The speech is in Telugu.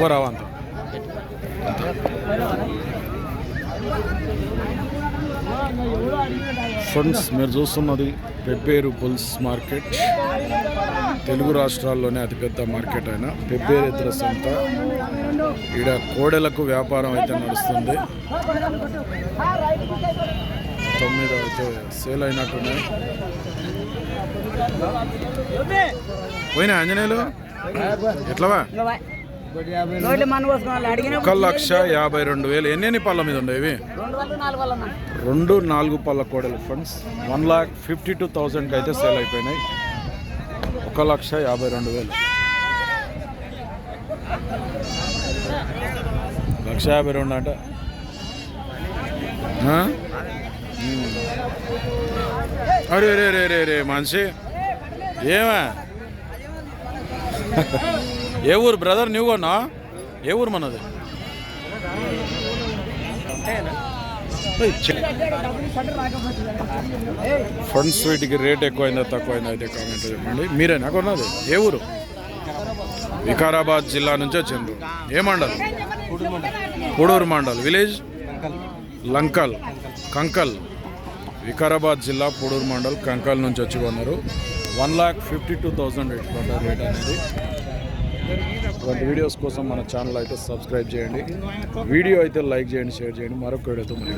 ఎక్కువ రావంత ఫ్రెండ్స్ మీరు చూస్తున్నది పెబ్బేరు బుల్స్ మార్కెట్. తెలుగు రాష్ట్రాల్లోనే అతిపెద్ద మార్కెట్ అయిన. పెబ్బేరు ఇతర సంత. ఈడ కోడెలకు వ్యాపారం అయితే నడుస్తుంది. తొమ్మిది అయితే సేల్ అయినట్టున్నాయి. పోయినా ఆంజనేయులు? ఎట్లవా? ఒక లక్ష యాభై రెండు వేలు. ఎన్ని ఎన్ని పళ్ళ మీద ఉండేవి రెండు నాలుగు పళ్ళ కోడలు friends one lakh fifty two థౌజండ్కి అయితే సేల్ అయిపోయినాయి. ఒక లక్ష యాభై రెండు వేలు. లక్ష యాభై రెండు అంట. అరే రే రే రే రే మనిషి. ఏమా? ఏ ఊరు బ్రదర్ నువ్వు కొన్నా ఏ ఊరు మనది? ఏయ్, ఫ్రంట్ స్వీట్కి రేట్ ఎక్కువైందా తక్కువైందా అయితే కామెంట్ చెప్పండి. మీరేనా కొన్నది? ఏ ఊరు? వికారాబాద్ జిల్లా నుంచి వచ్చిండ్రు ఏ మండల్? కూడూరు మండల్. విలేజ్ లంకల్. కంకల్. వికారాబాద్ జిల్లా పూడూరు మండల్. కంకల్ నుంచి వచ్చి కొన్నారు. One lakh fifty two thousand rate అనేది. ఇటువంటి వీడియోస్ కోసం మన ఛానల్ అయితే సబ్స్క్రైబ్ చేయండి. వీడియో అయితే లైక్ చేయండి షేర్ చేయండి. మరొక వీడియోతో మళ్ళీ